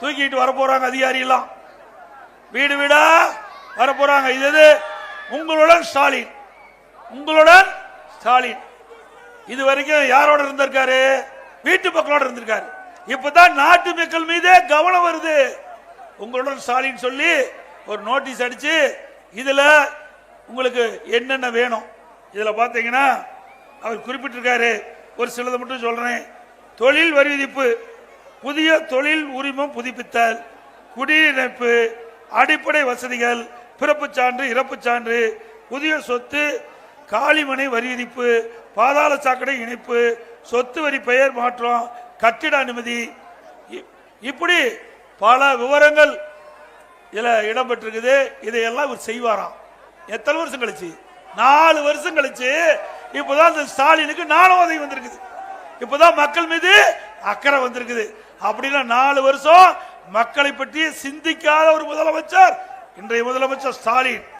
தூக்கிட்டு வர போறாங்க அதிகாரி எல்லாம் வீடு வீடா வர போறாங்க இது எது? உங்களுடன் ஸ்டாலின். உங்களுடன் ஸ்டாலின். இது வரைக்கும் யாரோட இருந்திருக்காரு? வீட்டு மக்களோட இருந்திருக்காரு. இப்பதான் நாட்டு மக்கள் மீதே கவனம் வருது. உங்களுடன் ஸ்டாலின் சொல்லி ஒரு நோட்டீஸ் அடிச்சு இதுல உங்களுக்கு என்னென்ன வேணும்? இதுல பாத்தீங்கன்னா அவர் குறிப்பிட்டிருக்காரு. ஒரு சிலதை மட்டும் சொல்றேன். தொழில் வரி விதிப்பு புதிய தொழில் உரிமம் புதுப்பித்தல் குடியிருப்பு அடிப்படை வசதிகள் பிறப்புச் சான்று இறப்புச் சான்று புதிய சொத்து காலிமனை வரி விதிப்பு பாதாள சாக்கடை இணைப்பு சொத்து வரி பெயர் மாற்றம் கட்டிட அனுமதி. இ- இப்படி பல விவரங்கள் இதில் இடம்பெற்றிருக்குது. இதையெல்லாம் இவர் செய்வாராம். எத்தனை வருஷம் கழிச்சு? நாலு வருஷம் கழிச்சு இப்போதான் இந்த ஸ்டாலினுக்கு நாணவதை வந்திருக்குது. இப்போதான் மக்கள் மீது அக்கறை வந்திருக்குது. அப்படின்னா நாலு வருஷம் மக்களை பற்றி சிந்திக்காத ஒரு முதலமைச்சர். இன்றைய முதலமைச்சர் ஸ்டாலின்.